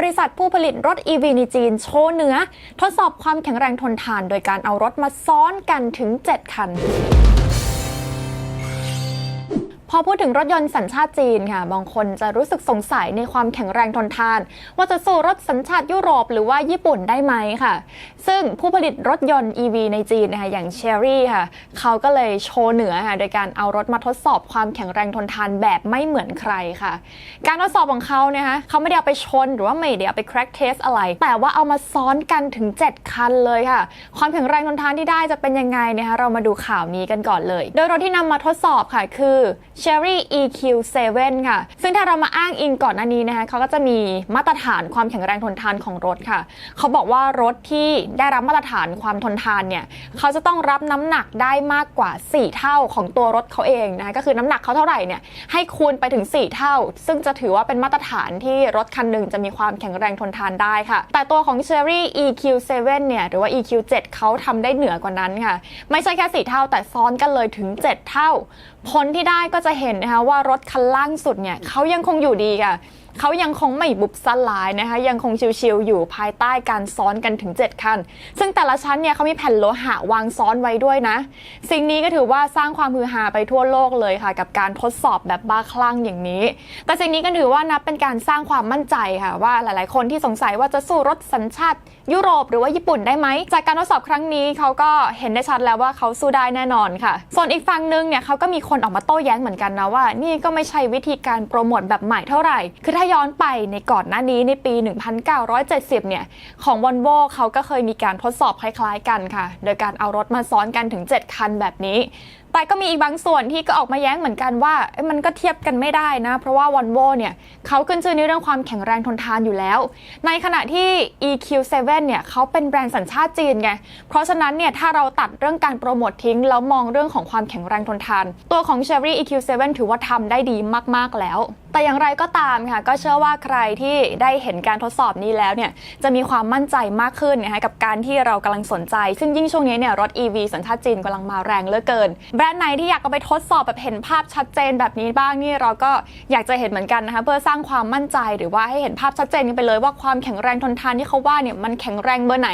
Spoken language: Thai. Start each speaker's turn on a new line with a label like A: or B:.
A: บริษัทผู้ผลิตรถ EV ในจีนโชว์เนื้อ ทดสอบความแข็งแรงทนทาน โดยการเอารถมาซ้อนกันถึง 7 คัน พอพูดถึงรถยนต์สัญชาติจีนค่ะบางคนจะรู้สึกสงสัยในความแข็งแรงทนทาน ว่าจะสู้รถสัญชาติยุโรปหรือว่าญี่ปุ่นได้ไหมค่ะ ซึ่งผู้ผลิตรถยนต์ EV ในจีนนะคะอย่าง Chery ค่ะเขาก็เลยโชว์เหนือค่ะโดยการเอารถมาทดสอบความแข็งแรงทนทานแบบไม่เหมือนใครค่ะ การทดสอบของเขาเนะคะเขาไม่ได้เอาไปชนหรือว่าไม่ได้เอาไป crack test อะไร แต่ว่าเอามาซ้อนกันถึง 7 คันเลยค่ะ ความแข็งแรงทนทานที่ได้จะเป็นยังไงนะคะเรามาดูข่าวนี้กันก่อนเลย โดยรถที่นำมาทดสอบค่ะคือ Cherry EQ7 ค่ะ ซึ่งถ้าเรามาอ้างอิงก่อนหน้านี้นะคะเขาก็จะมีมาตรฐานความแข็งแรงทนทานของรถค่ะ เขาบอกว่ารถที่ได้รับมาตรฐานความทนทานเนี่ยเขาจะต้องรับน้ำหนักได้มากกว่า 4 เท่าของตัวรถเขาเองนะคะก็คือน้ำหนักเขาเท่าไหร่เนี่ยให้คูณไปถึง 4 เท่า ซึ่งจะถือว่าเป็นมาตรฐานที่รถคันหนึ่งจะมีความแข็งแรงทนทานได้ค่ะ แต่ตัวของ Cherry EQ7 เนี่ยหรือว่า EQ7 เขาทำได้เหนือกว่านั้นค่ะ ไม่ใช่แค่ 4 เท่าแต่ซ้อนกันเลยถึง 7 เท่า ผลที่ได้ก็จะเห็นนะคะว่ารถคันล่างสุดเนี่ยเขายังคงอยู่ดีค่ะ เขายังคงไม่บุบสลายนะคะ ยังคงชิวๆอยู่ภายใต้การซ้อนกันถึง 7 คัน ซึ่งแต่ละชั้นเนี่ยเขามีแผ่นโลหะวางซ้อนไว้ด้วยนะ สิ่งนี้ก็ถือว่าสร้างความฮือฮาไปทั่วโลกเลยค่ะ กับการทดสอบแบบบ้าคลั่งอย่างนี้ แต่สิ่งนี้ก็ถือว่านับเป็นการสร้างความมั่นใจค่ะว่าหลายๆ คนที่สงสัยว่าจะสู้รถสัญชาติ ยุโรปหรือว่าญี่ปุ่นได้ไหม จากการทดสอบครั้งนี้เขาก็เห็นได้ชัดแล้วว่าเขาสู้ได้แน่นอนค่ะ ส่วนอีกฝั่งหนึงเนี่ยเขาก็มีคนออกมาโต้แย้งเหมือนกันนะว่า นี่ก็ไม่ใช่วิธีการโปรโมทแบบใหม่เท่าไหร่คือถ้าย้อนไปในก่อนหน้านี้ในปี 1970 เนี่ย ของ v o l v o เขาก็เคยมีการทดสอบคล้ายๆกันค่ะ โดยการเอารถมาซ้อนกันถึง 7 คันแบบนี้ แต่ก็มีอีกบางส่วนที่ก็ออกมาแย้งเหมือนกันว่ามันก็เทียบกันไม่ได้นะ เพราะว่า v o l v o เนี่ยเขาขึ้นชื่อในเรื่องความแข็งแรงทนทานอยู่แล้ว ในขณะที่ EQ7 เนี่ยเขาเป็นแบรนด์สัญชาติจีนไง เพราะฉะนั้นเนี่ยถ้าเราตัดเรื่องการโปรโมททิ้งแล้วมองเรื่องของความแข็งแรงทนทาน ตัวของ Chery EQ7 ถือว่าทำได้ดีมากๆแล้วแต่อย่างไรก็ตามค่ะ ก็เชื่อว่าใครที่ได้เห็นการทดสอบนี้แล้วเนี่ยจะมีความมั่นใจมากขึ้นนะคะกับการที่เรากำลังสนใจ ซึ่งยิ่งช่วงนี้เนี่ยรถ EV สัญชาติจีนกำลังมาแรงเหลือเกิน แบรนด์ไหนที่อยากเอาไปทดสอบแบบเห็นภาพชัดเจนแบบนี้บ้างนี่เราก็อยากจะเห็นเหมือนกันนะคะเพื่อสร้างความมั่นใจหรือว่าให้เห็นภาพชัดเจนกันไปเลยว่าความแข็งแรงทนทานที่เขาว่าเนี่ยมันแข็งแรงเบอร์ไหน